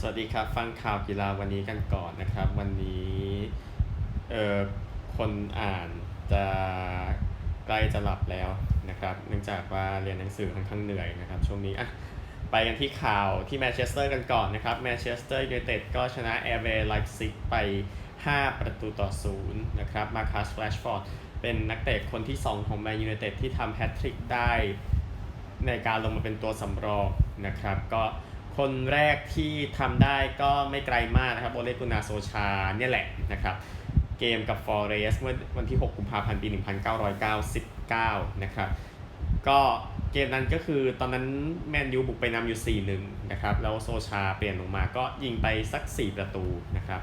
สวัสดีครับ ฟังข่าวกีฬาวันนี้กันก่อนนะครับ วันนี้เอ่อคนอ่านจะใกล้จะหลับแล้วนะครับ เนื่องจากว่าเรียนหนังสือค่อนข้างเหนื่อยนะครับ ช่วงนี้อะไปกันที่ข่าวที่แมนเชสเตอร์กันก่อนนะครับแมนเชสเตอร์ยูไนเต็ดก็ชนะแอร์เวย์ไลฟ์ซิกไป 5 ประตูต่อ 0 นะครับมาคัสแรชฟอร์ดเป็นนักเตะคนที่ 2 ของแมนยูไนเต็ดที่ทำแฮตทริกได้ในการลงมาเป็นตัวสำรองนะครับ ก็ คนแรกที่ทำได้ก็ไม่ไกลมากนะครับโอเลกุนาโซชาเนี่ยแหละนะครับ เกมกับฟอเรสเมื่อวันที่ 6 กุมภาพันธ์ปี 1999 นะครับ ก็เกมนั้นก็คือตอนนั้นแมนยูบุกไปนำอยู่4-1นะครับ แล้วโซชาเปลี่ยนลงมาก็ยิงไปสัก 4 ประตูนะครับ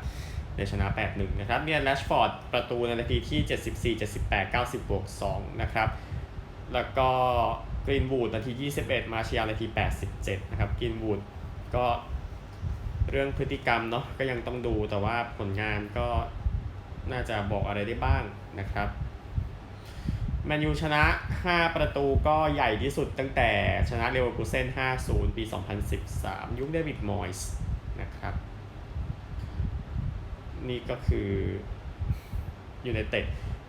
เลยชนะ 8-1 นะครับเนี่ยแรชฟอร์ดประตูในนาทีที่ 74 78 90 บวก 2 นะครับ แล้วก็กรีนวูดนาที 21 มาเชียลนาที 87 นะครับกรีนวูด ก็เรื่องพฤติกรรมเนาะก็ยังต้องดูแต่ว่าผลงานก็น่าจะบอกอะไรได้บ้างนะครับแมนยูชนะ 5 ประตูก็ใหญ่ที่สุดตั้งแต่ชนะเรเวอร์คูเซ่น5-0 ปี 2013 ยุคเดวิดมอยส์นะครับ นี่ก็คือยูไนเต็ด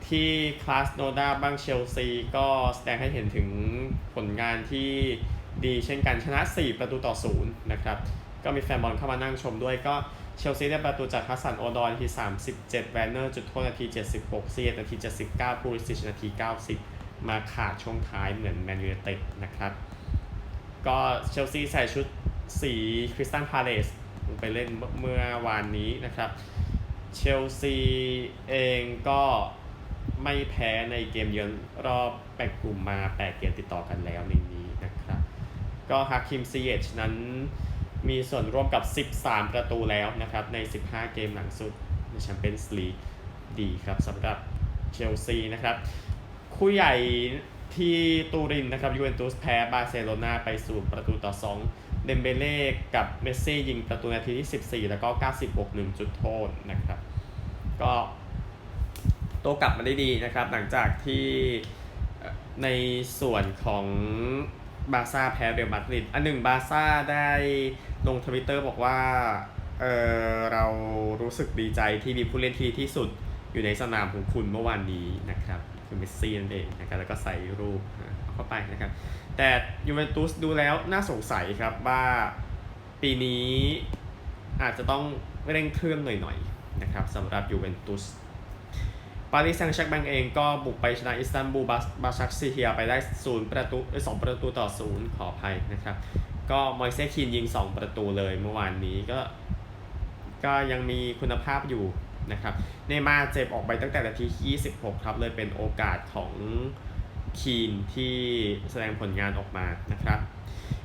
ที่คลาสโนดาบ้างเชลซีก็แสดงให้เห็นถึงผลงานที่ ดีเช่นกันชนะ 4 ประตูต่อ0นะครับก็มีแฟนบอลเข้ามานั่งชมด้วยก็เชลซีได้ประตูจากฮัสซันโอดอนนาที37 แวนเนอร์จุดโทษนาที 76เซียนาที 79พูริสิชนาที 90 มาขาดช่วงท้ายเหมือนแมนยูเต็ดนะครับ ก็เชลซีใส่ชุดสีคริสตัลพาเลสไปเล่นเมื่อวานนี้นะครับ เชลซีเองก็ไม่แพ้ในเกมเยือนรอบแบ่งกลุ่มมา 8 เกมติดต่อกันแล้วในนี้ ก็ฮาคิมซีเอชนั้นมีส่วนร่วมกับ 13 ประตูแล้วนะครับ ใน 15 เกมหลังสุดในแชมเปี้ยนส์ลีกดีครับสำหรับเชลซีนะครับ คู่ใหญ่ที่ตูรินนะครับยูเวนตุสแพ้บาร์เซโลนาไปศูนย์ประตูต่อ 2 เดมเบเล่กับเมสซี่ยิงประตูนาทีที่ 14 แล้วก็90บวก1จุดโทษนะครับ ก็โตกลับมาได้ดีนะครับ หลังจากที่ในส่วนของ บาซ่าแพ้เรอัลมาดริดอันหนึ่งบาซ่าได้ลงทวิตเตอร์บอกว่าเออเรารู้สึกดีใจที่มีผู้เล่นที่ที่สุดอยู่ในสนามของคุณเมื่อวานนี้นะครับคือเมสซี่นั่นเองนะครับแล้วก็ใส่รูปเข้าไปนะครับ แต่ยูเวนตุสดูแล้วน่าสงสัยครับว่าปีนี้อาจจะต้องเร่งเครื่องหน่อยๆนะครับสำหรับยูเวนตุสารีสแซงต์แชร์กแบงเองก็บุกไปชนะอิสตันบูลบาชักซีเฮียไปได้ศูนย์ประตูสองประตูต่อศูนย์ขออภัยนะครับ ก็มอยเซคินยิง 2 ประตูเลยเมื่อวานนี้ก็ ก็ยังมีคุณภาพอยู่นะครับ เนมาร์เจ็บออกไปตั้งแต่นาทีที่26 ครับ เลยเป็นโอกาสของคีนที่แสดงผลงานออกมานะครับ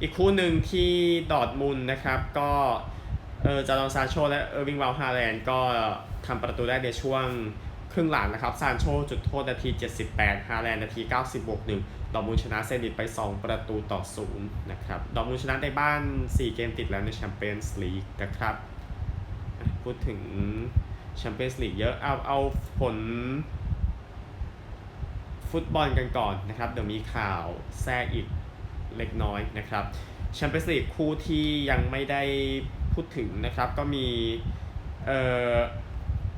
อีกคู่หนึ่งที่ดอร์ทมุนนะครับ ก็เออจาดอนซาโชและเออร์วิงวาลฮาแลนด์ก็ทำประตูได้ในช่วง ครึ่งหลังนะครับซานโชจุดโทษนาที 78 ฮาแลนด์นาที 90บวก1ดอมุนชนะเซนิตไป 2 ประตูต่อ 0 นะครับ ดอมุนชนะในบ้าน 4 เกมติดแล้วในแชมเปี้ยนส์ลีกนะครับ พูดถึงแชมเปี้ยนส์ลีกเยอะ เอาเอาผลฟุตบอลกันก่อนนะครับ เดี๋ยวมีข่าวแทรกอีกเล็กน้อยนะครับแชมเปี้ยนส์ลีกคู่ที่ยังไม่ได้พูดถึงนะครับ ก็มีเอ่อ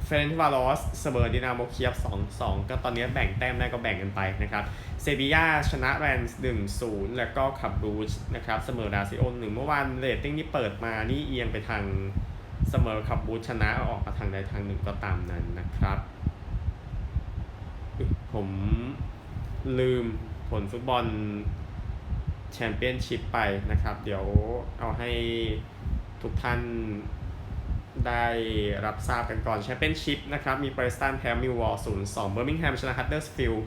เฟรนท์วาลอสเสมอดินาโมเคียบ2-2 ก็ตอนนี้แบ่งแต้มได้ก็แบ่งกันไปนะครับเซบียาชนะแรนส์1-0แล้วก็ขับรูชนะครับเสมอดาซิโอ1เมื่อวานเรตติ้งที่เปิดมานี่เอียงไปทางเสมอขับบูชชนะออกมาทางใดทางหนึ่งก็ตามนั้นนะครับ ผมลืมผลฟุตบอลแชมเปี้ยนชิพไปนะครับ เดี๋ยวเอาให้ทุกท่าน ได้รับทราบกันก่อนแชมเปี้ยนชิพนะครับมีเบรสตันแพ้มิววอลส์0-2เบอร์มิงแฮมชนะฮัตเดอร์สฟิลด์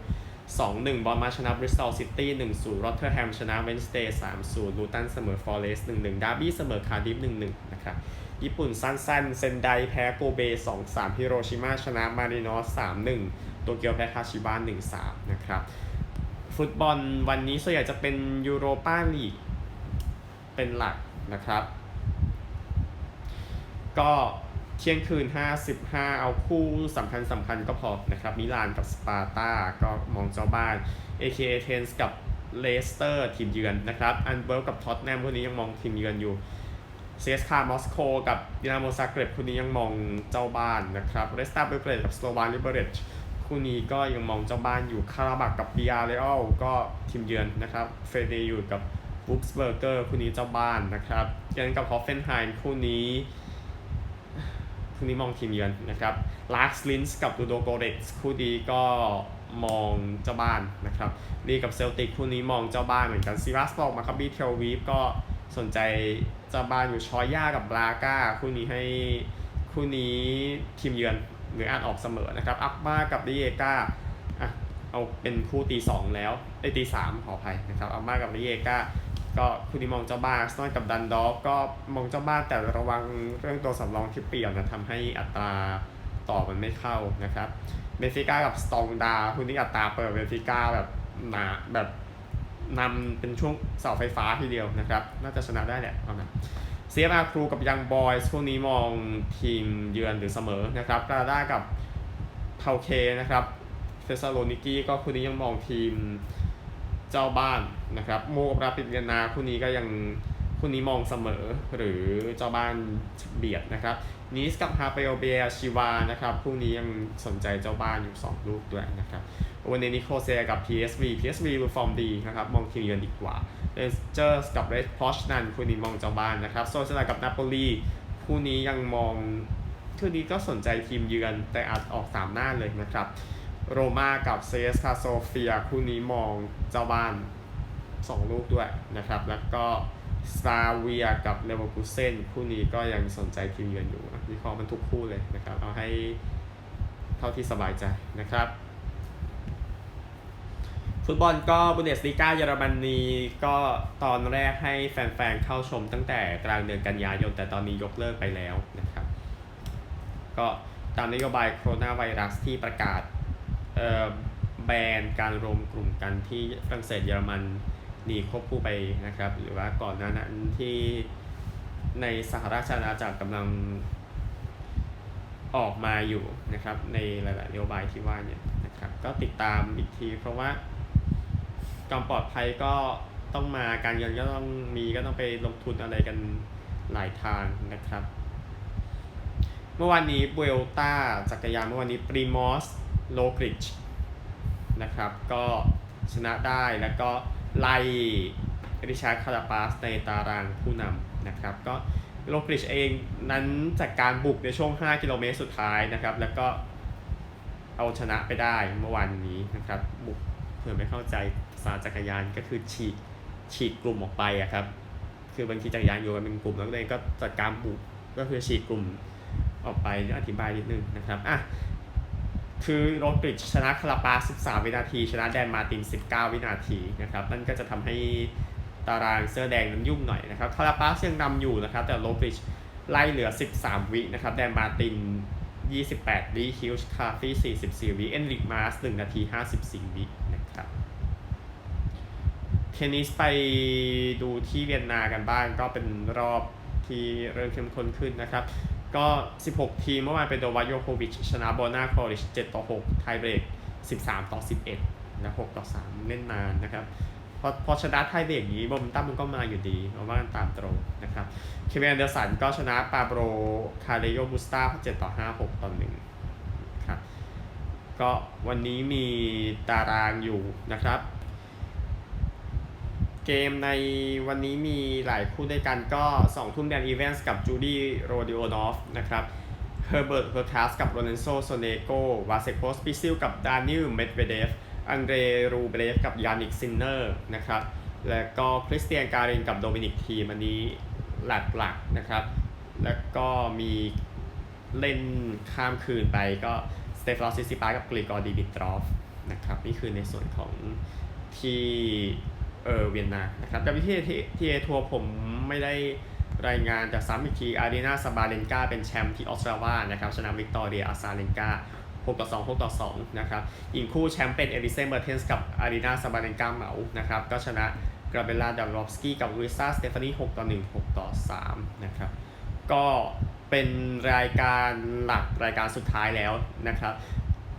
2-1บอลมาชนะบริสตอลซิตี้1-0รอตเทอร์แฮมชนะเวนสเตย์3-0ลูตันเสมอฟอร์เรสต์1-1ดาร์บี้เสมอคาร์ดิฟ1-1นะครับญี่ปุ่นสั้นๆ เซนไดแพ้โกเบ2-3ฮิโรชิมาชนะมารินอส3-1โตเกียวแพ้คาชิบะ1-3นะครับฟุตบอลวันนี้ส่วนใหญ่จะเป็นยูโรปาลีกเป็นหลักนะครับ ก็เที่ยงคืน 55 เอาคู่สำคัญสำคัญก็พอนะครับ มิลานกับสปาร์ตาก็มองเจ้าบ้าน AK เทนส์กับเลสเตอร์ทีมเยือนนะครับ อันเบิร์กับท็อตแนมพวกนี้ยังมองทีมเยือนอยู่ CSKA มอสโกกับดินาโมซาเกร็บคู่นี้ยังมองเจ้าบ้านนะครับเรสตาเบลเกรดกับสโลวานลิเบเรตคู่นี้ก็ยังมองเจ้าบ้านอยู่คาราบักกับปิอาเรอัลก็ทีมเยือนนะครับเฟเดอยู่กับบุ๊กสเบอร์เกอร์คู่นี้เจ้าบ้านนะครับเยือนกับฮอฟเฟนไฮม์คู่นี้ คู่นี้มองทีมเยือนนะครับลาร์คลินส์กับดูโดโกเร็กส์คู่นี้ก็มองเจ้าบ้านนะครับลีกับเซลติกคู่นี้มองเจ้าบ้านเหมือนกันซีรัสบอกมาครับบีเทลวีฟก็สนใจเจ้าบ้านอยู่ชอย่ากับบราก้าคู่นี้ให้คู่นี้ทีมเยือนหรืออ่านออกเสมอนะครับอัปมากับดิเอก้าอะเอาเป็นคู่ตีสองแล้วไอตีสามขออภัยนะครับอัปมากับดิเอก้า ก็คู่นี้มองเจ้าบ้านสโนอยกับดันดอฟก็มองเจ้าบ้านแต่ระวังเรื่องตัวสำรองที่เปลี่ยนนะทำให้อัตราต่อมันไม่เข้านะครับเบฟิก้ากับสตองดาคู่นี้อัตราเปิดเบฟิก้าแบบหนาแบบนำเป็นช่วงเสาไฟฟ้าทีเดียวนะครับ น่าจะชนะได้แหละเอานะเซียมาครูกับยังบอยส์คู่นี้มองทีมเยือนหรือเสมอนะครับกาด้ากับเทาเคนะครับเฟสซาโลนิกี้ก็คู่นี้ยังมองทีม เจ้าบ้านนะครับโมกับราปิดเวียนนาคู่นี้ก็ยังคู่นี้มองเสมอหรือเจ้าบ้านเบียดนะครับนีสกับฮาเปโอเบียชิวานะครับคู่นี้ยังสนใจเจ้าบ้านอยู่ 2 ลูกด้วยนะครับวันนี้นิโคเซียกับ PSV PSV ดูฟอร์มดีนะครับมองทีมเยือนดีกว่าเลสเจอร์สกับเรดพอชนันคู่นี้มองเจ้าบ้านนะครับโซเซลากับนาโปลีคู่นี้ยังมองคู่นี้ก็สนใจทีมเยือนแต่อาจออกสามหน้าเลยนะครับ โรม่ากับเซสคาโซเฟียคู่นี้มองเจ้าบ้าน 2 ลูกด้วยนะครับ แล้วก็ซาเวียกับเลเวอร์คูเซนคู่นี้ก็ยังสนใจทีมเยือนอยู่วิเคราะห์มันทุกคู่เลยนะครับ เอาให้เท่าที่สบายใจนะครับ ฟุตบอลก็บุนเดสลีกาเยอรมนีก็ตอนแรกให้แฟนๆเข้าชมตั้งแต่กลางเดือนกันยายน แต่ตอนนี้ยกเลิกไปแล้วนะครับ ก็ตามนโยบายโคโรนาไวรัสที่ประกาศ แบนการรวมกลุ่มกันที่ฝรั่งเศสเยอรมันหนีควบคู่ไปนะครับ หรือว่าก่อนหน้านั้นที่ในสหราชอาณาจักรกำลังออกมาอยู่นะครับ ในหลายๆนโยบายที่ว่าเนี่ยนะครับ ก็ติดตามอีกที เพราะว่าความปลอดภัยก็ต้องมาการเงินก็ต้องมีก็ต้องไปลงทุนอะไรกันหลายทางนะครับ เมื่อวานนี้เบลต้าจักรยานเมื่อวานนี้ปรีมอส โลกริชนะครับ ก็ชนะได้แล้วก็ไล่ริชาร์ดคาราปาสในตารางผู้นำนะครับ ก็โลกริชเองนั้นจากการบุกในช่วง 5 กิโลเมตรสุดท้ายนะครับ แล้วก็เอาชนะไปได้เมื่อวานนี้นะครับ บุกเผื่อไม่เข้าใจภาจักรยานก็คือฉีกฉีกกลุ่มออกไปอะครับ คือบางทีจักรยานอยู่กันเป็นกลุ่มแล้วเลยก็จัดการบุกก็คือฉีกกลุ่มออกไปอธิบายนิดนึงนะครับอะ คือโรดริชชนะคาราปาส13 วินาที ชนะแดนมาติน 19 วินาทีนะครับนั่นก็จะทำให้ตารางเสื้อแดงนั้นยุ่งหน่อยนะครับคาราปาสยังนำอยู่นะครับ แต่โรดริชไล่เหลือ 13 วินะครับแดนมาติน 28 วิฮิลส์คาฟี่ 44 วิเอนริกมาส 1 นาที 54 วินะครับเทนนิสไปดูที่เวียนนากันบ้างก็เป็นรอบที่เริ่มเข้มข้นขึ้นนะครับ ก็ 16 ทีมเมื่อวานเป็นโดวาโยโควิช ชนะโบนาคอริช7ต่อ6ไทยเบรก 13 ต่อ 11 และ 6 ต่อ 3 เล่นนานนะครับ พอพอชนะไทยเบรกนี้โมเมนตัมมันก็มาอยู่ดีเราว่ากันตามตรงนะครับ เควินแอนเดอร์สันก็ชนะปาโบรคาเดโยบุสตา7ต่อ 5 6 ต่อ 1 ครับ ก็วันนี้มีตารางอยู่นะครับ เกมในวันนี้มีหลายคู่ด้วยกันก็ 2 ทุ่มแดนอีเวนส์กับจูดี้โรดิโอนอฟนะครับเฮอร์เบิร์ตเฮอร์คัสกับโรนันโซโซเนโกวาเซโคสปิซิลกับดานิลเมดเวเดฟอังเดรรูเบรฟกับยานิกซินเนอร์นะครับแล้วก็คริสเตียนการินกับโดมินิกทีมอันนี้หลักๆนะครับ แล้วก็มีเล่นข้ามคืนไปก็สเตฟานซิซิปากับกริกอร์ดีบิตรอฟนะครับ นี่คือในส่วนของที่ เออเวียนนานะครับแต่วิธีทีเอทัวร์ผมไม่ได้รายงานแต่ซ้ำอีกทีอารีนาซาบาเลนกาเป็นแชมป์ที่ออสตราวานะครับชนะวิกตอเรียอาซาเลนกา6ต่อ2 6ต่อ2นะครับอีกคู่แชมป์เป็นเอลิเซนเบอร์เทนส์กับอารีนาซาบาเลนกาเหมานะครับก็ชนะกราเบลลาดัมรอฟสกี้กับลุยซาสเตฟานี6ต่อ1 6ต่อ3นะครับก็เป็นรายการหลักรายการสุดท้ายแล้วนะครับ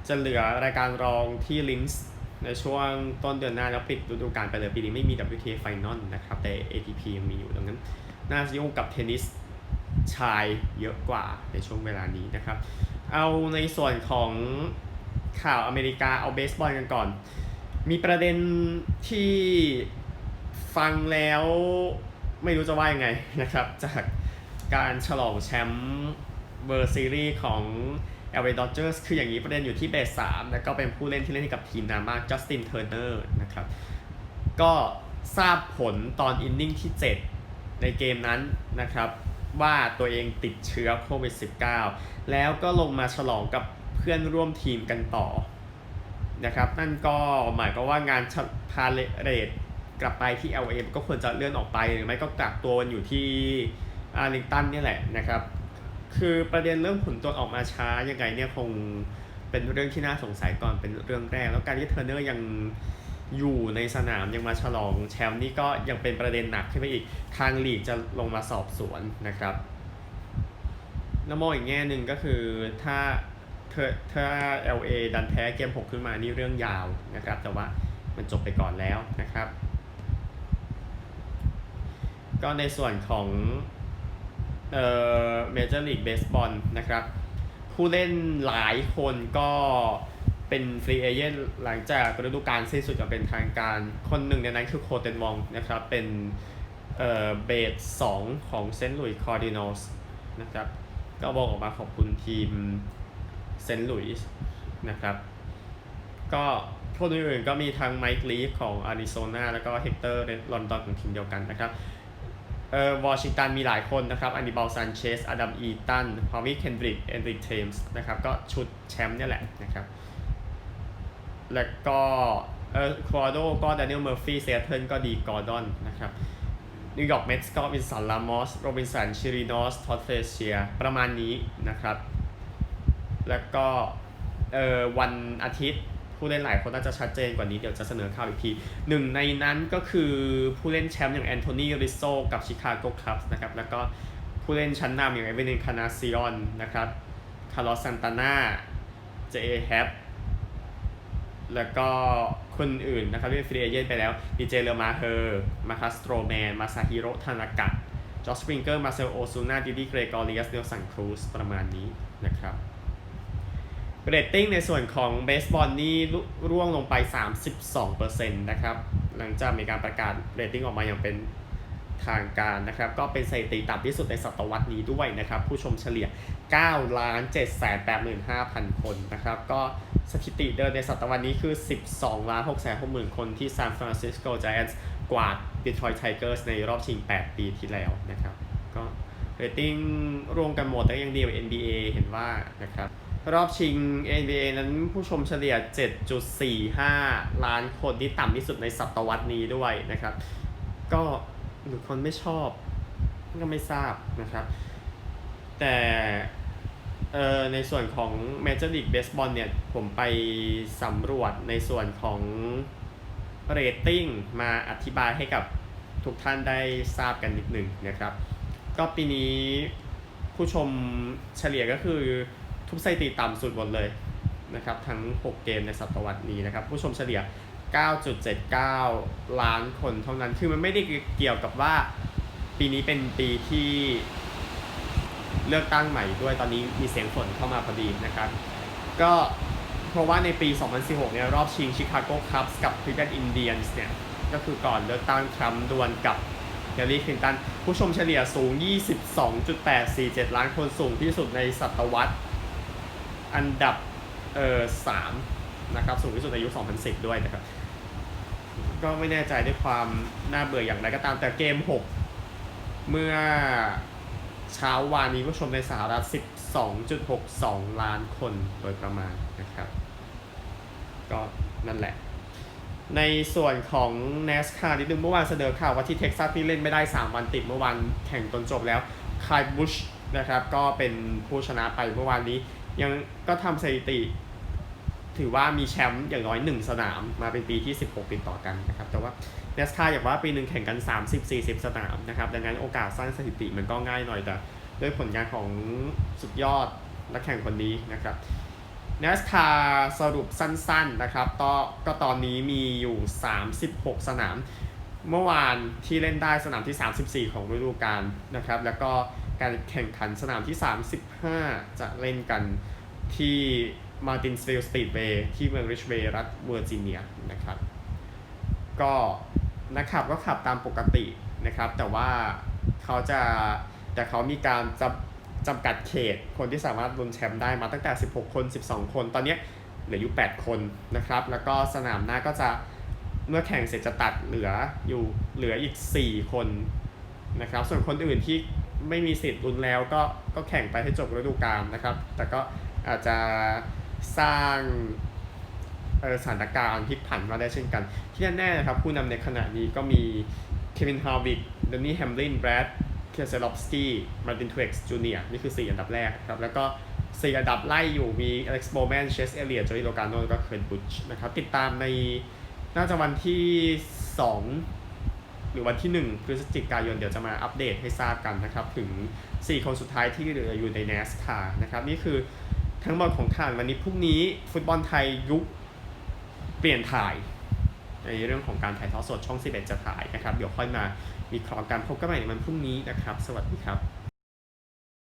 จะเหลือรายการรองที่ลินส์ ในช่วงต้นเดือนหน้าแล้วปิดฤดูกาลไปเลยปีนี้ไม่มี WTA Final นะครับ แต่ ATP ยังมีอยู่ดังนั้นน่าจะยุ่งกับเทนนิสชายเยอะกว่าในช่วงเวลานี้นะครับ เอาในส่วนของข่าวอเมริกาเอาเบสบอลกันก่อน มีประเด็นที่ฟังแล้วไม่รู้จะว่ายังไงนะครับ จากการฉลองแชมป์เบอร์ซีรีส์ของ LA Dodgers คืออย่างนี้ประเด็นอยู่ที่เบส3แล้วก็เป็นผู้เล่นที่เล่นให้กับทีมนามากจัสตินเทอร์เนอร์นะครับก็ทราบผลตอนอินนิ่งที่ 7 ในเกมนั้นนะครับว่าตัวเองติดเชื้อโควิด -19 แล้วก็ลงมาฉลองกับเพื่อนร่วมทีมกันต่อนะครับนั่นก็หมายความว่างานพาเลทกลับไปที่ LA ก็ควรจะเลื่อนออกไปหรือไม่ก็กักตัวกันอยู่ที่อาร์ลิงตันนี่แหละนะครับ คือประเด็นเรื่องผลตรวจออกมาช้ายังไงเนี่ยคงเป็นเรื่องที่น่าสงสัยก่อนเป็นเรื่องแรก แล้วการที่เทอร์เนอร์ยังอยู่ในสนามยังมาฉลองแชมป์นี่ก็ยังเป็นประเด็นหนักขึ้นไปอีกทางลีกจะลงมาสอบสวนนะครับแล้วมองอีกแง่หนึ่งก็คือถ้าเธอถ้า LA ดันแพ้เกม 6 ขึ้นมานี่เรื่องยาวนะครับ แต่ว่ามันจบไปก่อนแล้วนะครับ ก็ในส่วนของ เอ่อเมเจอร์ลีกเบสบอลนะครับ ผู้เล่นหลายคนก็เป็นฟรีเอเจนต์หลังจากฤดูกาลสิ้นสุดอย่างเป็นทางการคนหนึ่งในนั้นคือโคเทนวองนะครับ เป็นเอ่อเบสสองของเซนต์หลุยส์คอร์ดิโนสนะครับก็บอกออกมาขอบคุณทีมเซนต์หลุยส์นะครับ ก็คนอื่นๆก็มีทางไมค์ลีฟของอาริโซนาแล้วก็เฮกเตอร์ลอนดอนของทีมเดียวกันนะครับ เออวอชิงตันมีหลายคนนะครับอันดิบาลซันเชสอดัมอีตันฮาวิเคนดริกเอนริกเทมส์นะครับก็ชุดแชมป์เนี่ยแหละนะครับ แล้วก็เออคอโดก็ด a น i เ l ลเมอร์ฟี่เซเทิลก็ดีกอร์ดอนนะครับนิวยอร์กเมทส์ก็วินสันลามอสโรบินสันชิรินอสทอตเฟเชียประมาณนี้นะครับ แล้วก็เออวันอาทิตย์ ผู้เล่นหลายคนน่าจะชัดเจนกว่านี้เดี๋ยวจะเสนอข่าวอีกทีหนึ่งในนั้นก็คือผู้เล่นแชมป์อย่างแอนโทนีริโซกับชิคาโกคัพส์นะครับแล้วก็ผู้เล่นชั้นนำอย่างเอเวนินคานาซิออนนะครับคาร์ลอสซันตาน่าเจเอแฮปแล้วก็คนอื่นนะครับที่เป็นฟรีเอเจนต์ไปแล้วดีเจเลมาเฮอร์มาคัสโตรแมน มาซาฮิโรทานากะจอสปริงเกอร์ มาเซลโอซูน่าดิดีเกรกอริอัสเดลสันครูสประมาณนี้นะครับ เรตติ้งในส่วนของเบสบอลนี่ร่วงลงไป 32%นะครับ หลังจากมีการประกาศเรตติ้งออกมาอย่างเป็นทางการนะครับ ก็เป็นสถิติต่ำที่สุดในศตวรรษนี้ด้วยนะครับ ผู้ชมเฉลี่ย9ล้าน7 8 5 0 0 0 คนนะครับ ก็สถิติเดิมในศตวรรษนี้คือ 12ล้าน6 6 0 0 0 คนที่ซานฟรานซิสโกไจแอนท์กวาดดีทรอยต์ไทเกอร์สในรอบชิง 8 ปีที่แล้วนะครับ ก็เรตติ้งรวมกันหมดแต่ยังดีกว่า NBA เห็นว่านะครับ รอบชิง NBA นั้นผู้ชมเฉลี่ย 7.45 ล้านคนที่ต่ำที่สุดในศตวรรษนี้ด้วยนะครับ ก็หรือคนไม่ชอบก็ไม่ทราบนะครับ แต่เอ่อในส่วนของ Major League Baseball เนี่ย ผมไปสำรวจในส่วนของเรตติ้งมาอธิบายให้กับทุกท่านได้ทราบกันนิดหนึ่งนะครับ ก็ปีนี้ผู้ชมเฉลี่ยก็คือ ทุกสถิติต่ำสุดหมดเลยนะครับทั้ง 6 เกมในศตวรรษนี้นะครับ ผู้ชมเฉลี่ย 9.79 ล้านคนเท่านั้น คือมันไม่ได้เกี่ยวกับว่าปีนี้เป็นปีที่เลือกตั้งใหม่ด้วยตอนนี้มีเสียงฝนเข้ามาพอดีนะครับ ก็เพราะว่าในปี 2016 เนี่ยรอบชิงชิคาโกคัพส์กับคลิฟแลนด์อินเดียนส์เนี่ย ก็คือก่อนเลือกตั้งทรัมป์ดวลกับเฮลลี่คลินตัน ผู้ชมเฉลี่ยสูง 22.847 ล้านคนสูงที่สุดในศตวรรษ อันดับเออสามนะครับสูงที่สุดในยุค 2010 ด้วยนะครับ ก็ไม่แน่ใจด้วยความน่าเบื่ออย่างไรก็ตามแต่เกม 6 เมื่อเช้าวานนี้ผู้ชมในสหรัฐ 12.62 ล้านคนโดยประมาณนะครับ ก็นั่นแหละ ในส่วนของ NASCAR นิดนึงเมื่อวานเสนอข่าวว่าที่เท็กซัสที่เล่นไม่ได้ 3 วันติดเมื่อวานแข่งจนจบแล้วคายบุชนะครับ ก็เป็นผู้ชนะไปเมื่อวานนี้ ยังก็ทำสถิติ ถือว่ามีแชมป์อย่างน้อย1สนามมาเป็นปีที่ 16 ติดต่อกันนะครับ แต่ว่า NASCAR อย่างว่าปีหนึ่งแข่งกัน 30-40 สนามนะครับ ดังนั้นโอกาสสร้างสถิติมันก็ง่ายหน่อยแต่ด้วยผลงานของสุดยอดนักแข่งคนนี้นะครับ NASCAR สรุปสั้นๆนะครับก็ก็ตอนนี้มีอยู่ 36 สนาม เมื่อวานที่เล่นได้สนามที่ 34 ของฤดูกาลนะครับ แล้วก็ การแข่งขันสนามที่ 35 จะเล่นกันที่มาร์ตินส i ลสตีดเวย์ที่เมืองริชเวย์รัฐเวอร์จิเนียนะครับ ก็นักขับก็ขับตามปกตินะครับ แต่ว่าเขาจะแต่เขามีการจำจำกัดเขตคนที่สามารถลุ้นแชมป์ได้มาตั้งแต่ 16 คน 12 คน ตอนนี้เหลืออยู่ 8 คนนะครับ แล้วก็สนามหน้าก็จะเมื่อแข่งเสร็จจะตัดเหลืออยู่เหลืออีก 4 คนนะครับ ส่วนคนอื่นที่ ไม่มีสิทธิ์ลุ้นแล้วก็ก็แข่งไปให้จบฤดูกาลนะครับ แต่ก็อาจจะสร้างสถานการณ์พลิกผันมาได้เช่นกัน ที่แน่ๆนะครับ ผู้นำในขณะนี้ก็มีเควินฮาวิกเดนนี่แฮมลินแบรดเคเซลอฟสกี้มาร์ตินทเว็กซ์จูเนียนี่คือ 4 อันดับแรกครับ แล้วก็ 4 อันดับไล่อยู่มีอเล็กซ์โบแมนเชสเอเลียจอร์ดิโลกาโนแล้วก็เคิร์นบุชนะครับ ติดตามในน่าจะวันที่ 2 รือวันที่ 1 พฤศจิกายนเดี๋ยวจะมาอัปเดตให้ทราบกันนะครับ ถึง 4 คนสุดท้ายที่เหลืออยู่ใน NASCAR นะครับ นี่คือทั้งหมดของข่าววันนี้พรุ่งนี้ฟุตบอลไทยยุคเปลี่ยนถ่าย ในเรื่องของการถ่ายทอดสดช่อง 11 จะถ่ายนะครับ เดี๋ยวค่อยมามีครองการพบกันใหม่ในวันพรุ่งนี้นะครับ สวัสดีครับ